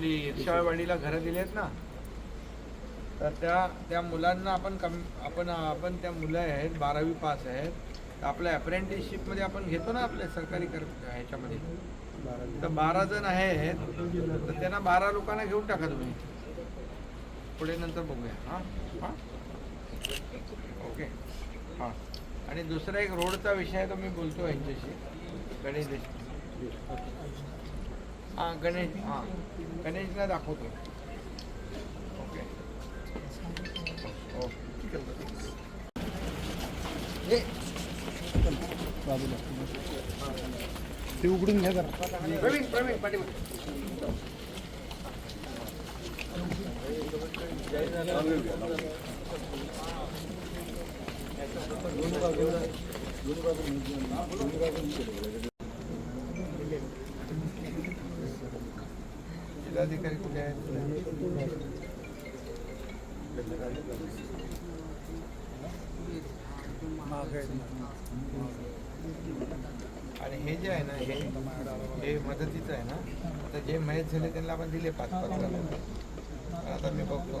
आपली इर्शाळवाडीला घरं दिली आहेत ना तर त्या त्या मुलांना आपण कम आपण आपण त्या मुलं आहेत बारावी पास आहेत तर आपल्या अप्रेंटिसशिपमध्ये आपण घेतो ना आपल्या सरकारी कर ह्याच्यामध्ये. तर बारा जण आहेत तर त्यांना बारा लोकांना घेऊन टाका तुम्ही. पुढे नंतर बघूया. हां? हां? ओके. हां. आणि दुसरा एक रोडचा विषय आहे तो मी बोलतो यांच्याशी. गणेश देशमुख. हां गणेश हां. गणेशला दाखवतो. ओके. हो. ठीक आहे ते उघडून घ्या जरा. प्रवीण प्रवीण पाठीमागे. जिल्हाधिकारी कुठे आहेत? आणि हे जे आहे ना हे हे मदतीचं आहे ना आता जे मयत झाले त्यांना आपण दिले पाच पाच लाख. आता मी बघतो.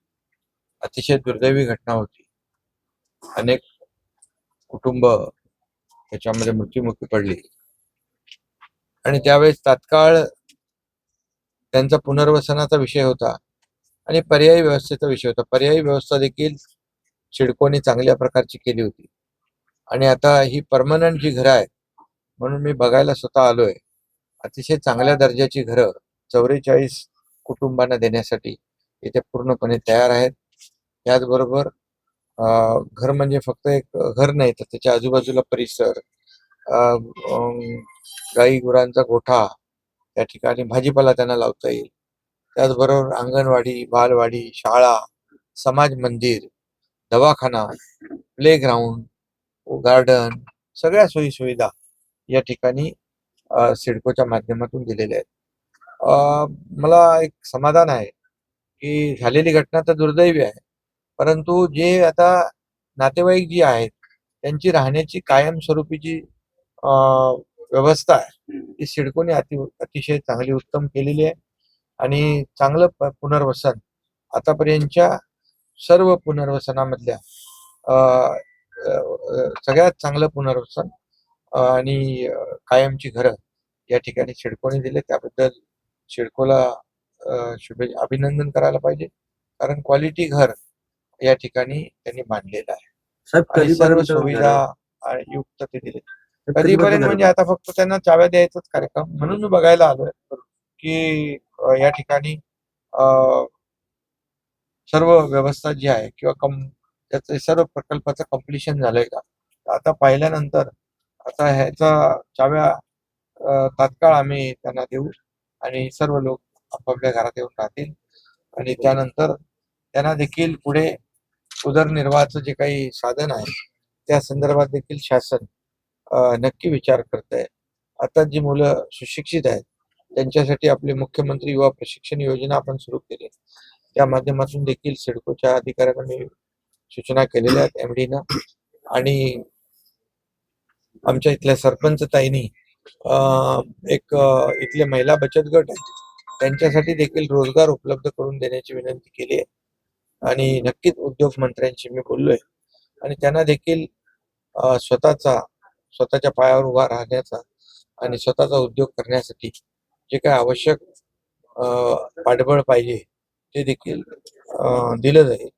अतिशय दुर्दैवी घटना होती. अनेक कुटुंब त्याच्यामध्ये मृत्युमुखी पडली. आणि त्यावेळेस तात्काळ त्यांचा पुनर्वसनाचा विषय होता आणि पर्यायी व्यवस्थेचा विषय होता. पर्यायी व्यवस्था देखील सिडकोने चांगल्या प्रकारची केली होती. आणि आता ही परमनंट जी घरं आहेत म्हणून मी बघायला स्वतः आलोय. अतिशय चांगल्या दर्जाची घरं चौवेचाळीस कुटुंबांना देण्यासाठी इथे पूर्णपणे तयार आहेत. त्याचबरोबर घर म्हणजे फक्त एक घर नाही तर त्याच्या आजूबाजूला परिसर गाई गुरांचा गोठा त्या ठिकाणी भाजीपाला त्यांना लावता येईल. त्याचबरोबर अंगणवाडी बालवाडी शाळा समाज मंदिर दवाखाना प्लेग्राऊंड गार्डन सगळ्या सोयी सुविधा या ठिकाणी सिडकोच्या माध्यमातून दिलेल्या आहेत. मला एक समाधान आहे की झालेली घटना तर दुर्दैवी आहे परंतु जे आता नातेवाईक जी आहेत त्यांची राहण्याची कायमस्वरूपीची व्यवस्था आहे. ती सिडकोने अति अतिशय चांगली उत्तम केलेली आहे आणि चांगलं प- पुनर्वसन आतापर्यंतच्या सर्व पुनर्वसनामधल्या सगळ्यात चांगलं पुनर्वसन आणि कायमची घरं या ठिकाणी सिडकोने दिले. त्याबद्दल सिडकोला शुभे अभिनंदन करायला पाहिजे. कारण क्वालिटी घर या ठिकाणी त्यांनी बांधलेलं आहे. आणि सर्व सुविधा आणि युक्त ते दिले. कधीपर्यंत म्हणजे आता फक्त त्यांना चाव्या द्यायचाच कार्यक्रम. म्हणून मी बघायला आलोय की या ठिकाणी सर्व व्यवस्था जी आहे किंवा कम त्याचं सर्व प्रकल्पाचं कम्प्लिशन झालंय का? आता पाहिल्यानंतर आता ह्याचा चाव्या तात्काळ आम्ही त्यांना देऊ आणि सर्व लोक आपापल्या घरात येऊन राहतील. आणि त्यानंतर त्यांना देखील पुढे उदरनिर्वाहाचं जे काही साधन आहे त्या संदर्भात देखील शासन नक्की विचार करत आहे आता जी मुलं सुशिक्षित आहेत त्यांच्यासाठी आपले मुख्यमंत्री युवा प्रशिक्षण योजना आपण सुरू केली. त्या माध्यमातून देखील सिडकोच्या अधिकाऱ्यांना मी सूचना केलेल्या आहेत एम डीनं. आणि आमच्या इथल्या सरपंच ताईनी एक इथले महिला बचत गट आहेत त्यांच्यासाठी देखील रोजगार उपलब्ध करून देण्याची विनंती केली आहे. आणि नक्कीच उद्योग मंत्र्यांशी मी बोललोय. आणि त्यांना देखील स्वतःचा स्वतःच्या पायावर उभा राहण्याचा आणि स्वतःचा उद्योग करण्यासाठी जे काय आवश्यक पाठबळ पाहिजे ते देखील दिलं जाईल.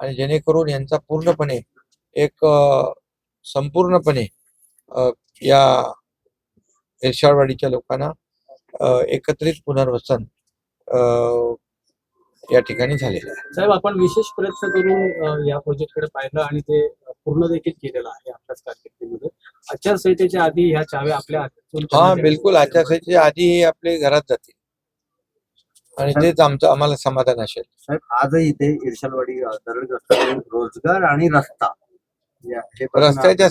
आणि जेणेकरून यांचा पूर्णपणे एक संपूर्णपणे या एरशाळवाडीच्या लोकांना एकत्रित पुनर्वसन या ठिकाणी झालेला आहे. साहेब आपण विशेष प्रयत्न करून या प्रोजेक्टकडे पाहिलं आणि ते पूर्ण देखील केलेलं आहे आपल्याच कारकिर्दीमध्ये. आचारसंहितेच्या आधी ह्या चाव्या आपल्या हातून हा बिलकुल. आचारसंहितेच्या आधी हे आपले घरात जातील. आणि तेच आमचं आम्हाला समाधान असेल. साहेब आजही इथे इर्शालवाडी अ, दरडग्रस्त रोजगार आणि रस्ता. या- हे रस्त्याच्या